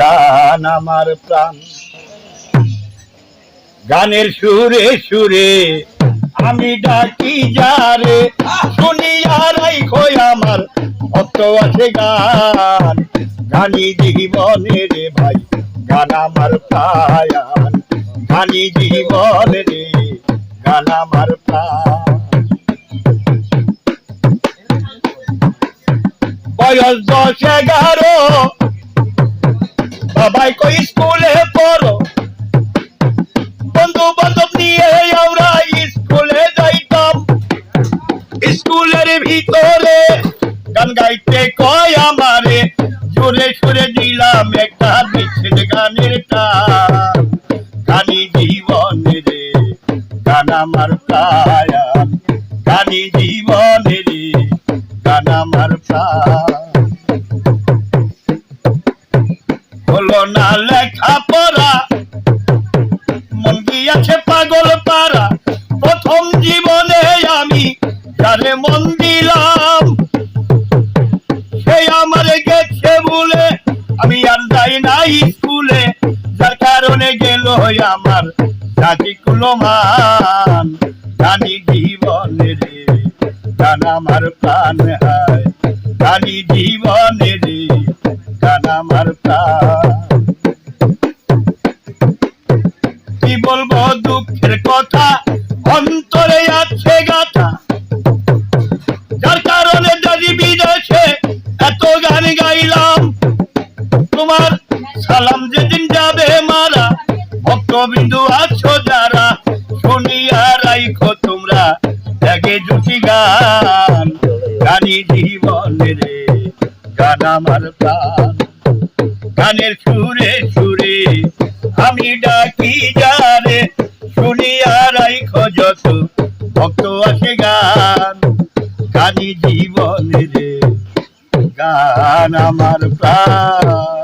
গান আমার প্রাণ। গানের সুরে সুরে আমি ডাকি যারে শুনি আর খোয় আমার ভক্ত আছে গান। গানি জীবনে রে ভাই, গান আমার প্রায়ান গানি জীবনে রে, গান আমার প্রাণ। বয়স দশ এগারো বাবাই কই স্কুলে পড়ো? বন্ধু বান্ধব নিয়ে আমরা স্কুলে যাইতাম। স্কুলের ভিতরে গান গাইতে কয় আমারে, জোরে সুরে দিলাম একটা বিচ্ছেদ গানের গানি জীবনে রে, গান আমার প্রায়ান গানি জীবনে গান আমার প্রাণ না লেখা পড়া মন গিয়াছে পাগল পারা প্রথম জীবনে আমি যারে মন দিলাম, সে আমার গেছে বলে আমি আর যাই নাই স্কুলে, যার কারণে গেল আমার জাতি কুলমান জানি জীবনে রে গান আমার প্রাণ হয়। জানি জীবনে রে গান আমার প্রাণ কি বলব দুঃখের কথা? অন্তরে আছে গাথা। যার কারণে দাদি বিদেশে এত গান গাইলাম, তোমার সালাম যেদিন যাবে মারা। ভক্তবিন্দু আছো যারা, শুনিয়া রাইখো তোমরা। ত্যাগে জুটি গান, গানি জীবনে রে, গান আমার প্রাণ। গানের সুরে সুরে আমি ডাকি যারে শুনিয়া রাইখো যত ভক্ত আছে গান। গানি জীবনের গান আমার প্রাণ।